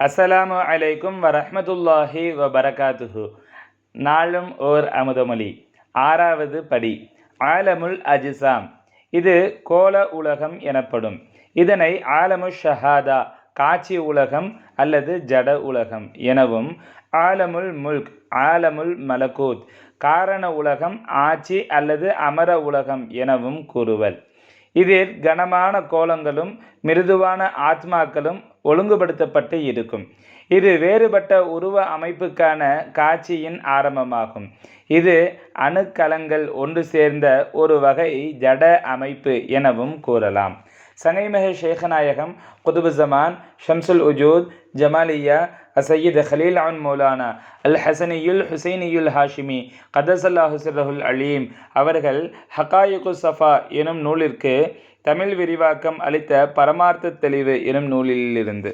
அஸ்ஸலாமு அலைக்கும் வரஹ்மத்துல்லாஹி வபரகாத்துஹு. நாளும் ஓர் அமுதமொழி. ஆறாவது படி ஆலமுல் அஜிசாம் இது கோல உலகம் எனப்படும். இதனை ஆலமு ஷஹாதா காட்சி உலகம் அல்லது ஜட உலகம் எனவும் ஆலமுல் முல்க் ஆலமுல் மலகூத் காரண உலகம் ஆட்சி அல்லது அமர உலகம் எனவும் கூறுவர். இதில் கனமான கோலங்களும் மிருதுவான ஆத்மாக்களும் ஒழுங்குபடுத்தப்பட்டு இருக்கும். இது வேறுபட்ட உருவ அமைப்புக்கான காட்சியின் ஆரம்பமாகும். இது அணுக்கலங்கள் ஒன்று சேர்ந்த ஒரு வகை ஜட அமைப்பு எனவும் கூறலாம். சனைமஹ ஷேகநாயகம் குதுபு ஜமான் ஷம்சுல் உஜூத் ஜமாலியா அசையீத் ஹலீல் அன் மௌலானா அல் ஹசனியுல் ஹுசைனியுல் ஹாஷிமி கதசல்லா ஹுசரஹுல் அலீம். அவர்கள் ஹகாயுகு சஃபா எனும் நூலிற்கு தமிழ் விரிவாக்கம் அளித்த பரமார்த்த தெளிவு எனும் நூலிலிருந்து.